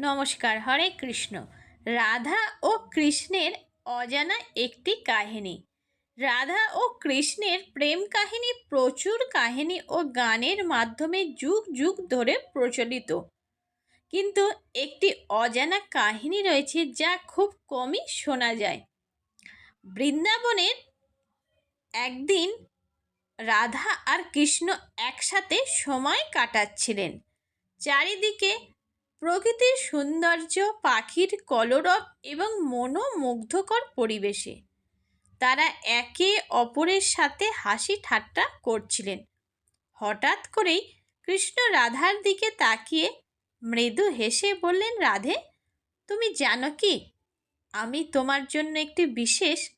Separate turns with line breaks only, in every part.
নমস্কার, হরে কৃষ্ণ। রাধা ও কৃষ্ণের অজানা একটি কাহিনী। রাধা ও কৃষ্ণের প্রেম কাহিনী প্রচুর কাহিনী ও গানের মাধ্যমে যুগ যুগ ধরে প্রচলিত। কিন্তু একটি অজানা কাহিনী রয়েছে যা খুব কমই শোনা যায়। বৃন্দাবনের একদিন রাধা আর কৃষ্ণ একসাথে সময় কাটাচ্ছিলেন। চারিদিকে প্রকৃতির সৌন্দর্য, পাখির কলরব এবং মনোমুগ্ধকর পরিবেশে। তারা একে অপরের সাথে হাসি ঠাট্টা করছিলেন। হঠাৎ করেই কৃষ্ণ রাধার দিকে তাকিয়ে মৃদু হেসে বললেন, রাধে, তুমি জানো কি? আমি তোমার জন্য একটি বিশেষ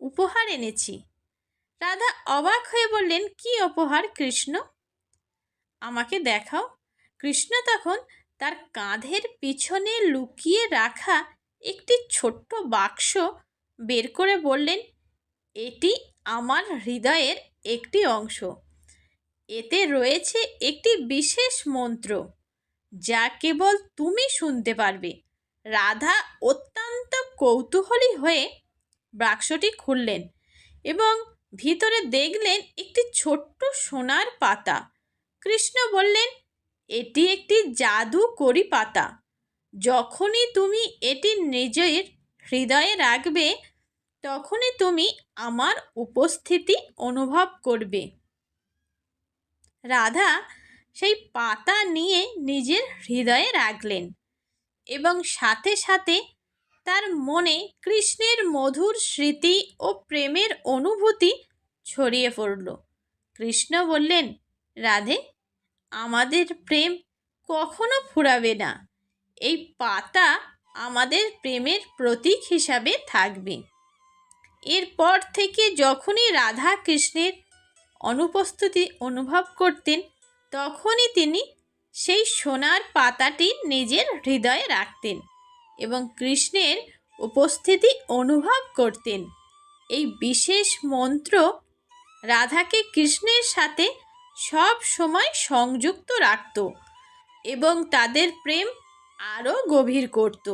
উপহার এনেছি। রাধা অবাক হয়ে বললেন, কি উপহার কৃষ্ণ? আমাকে দেখাও। কৃষ্ণ তখন তার কাঁধের পিছনে লুকিয়ে রাখা একটি ছোট্ট বাক্স বের করে বললেন, এটি আমার হৃদয়ের একটি অংশ। এতে রয়েছে একটি বিশেষ মন্ত্র, যা কেবল তুমি শুনতে পারবে। রাধা অত্যন্ত কৌতূহলী হয়ে বাক্সটি খুললেন এবং ভিতরে দেখলেন একটি ছোট্ট সোনার পাতা। কৃষ্ণ বললেন এটি একটি জাদুকরি পাতা। যখনই তুমি এটি নিজের হৃদয়ে রাখবে, তখনই তুমি আমার উপস্থিতি অনুভব করবে। রাধা সেই পাতা নিয়ে নিজের হৃদয়ে রাখলেন এবং সাথে সাথে তার মনে কৃষ্ণের মধুর স্মৃতি ও প্রেমের অনুভূতি ছড়িয়ে পড়ল। কৃষ্ণ বললেন, রাধে আমাদের প্রেম কখনো ফুরাবে না। এই পাতা আমাদের প্রেমের প্রতীক হিসাবে থাকবে। এরপর থেকে যখনই রাধা কৃষ্ণের অনুপস্থিতি অনুভব করতেন, তখনই তিনি সেই সোনার পাতাটি নিজের হৃদয়ে রাখতেন এবং কৃষ্ণের উপস্থিতি অনুভব করতেন। এই বিশেষ মন্ত্র রাধাকে কৃষ্ণের সাথে সব সময় সংযুক্ত রাখত এবং তাদের প্রেম আরও গভীর করত।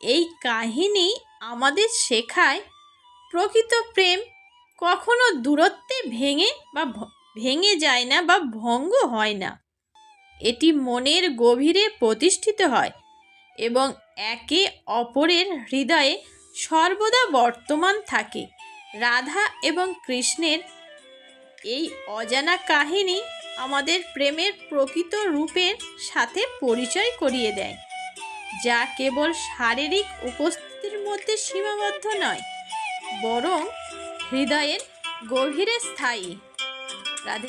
এই কাহিনী আমাদের শেখায় প্রকৃত প্রেম কখনো দূরত্বে ভেঙে বা ভেঙে যায় না বা ভঙ্গ হয় না। এটি মনের গভীরে প্রতিষ্ঠিত হয় এবং একে অপরের হৃদয়ে সর্বদা বর্তমান থাকে। রাধা এবং কৃষ্ণের এই অজানা কাহিনী আমাদের প্রেমের প্রকৃত রূপের সাথে পরিচয় করিয়ে দেয়, যা কেবল শারীরিক উপস্থিতির মধ্যে সীমাবদ্ধ নয়, বরং হৃদয়ের গভীরে স্থায়ী। রাধে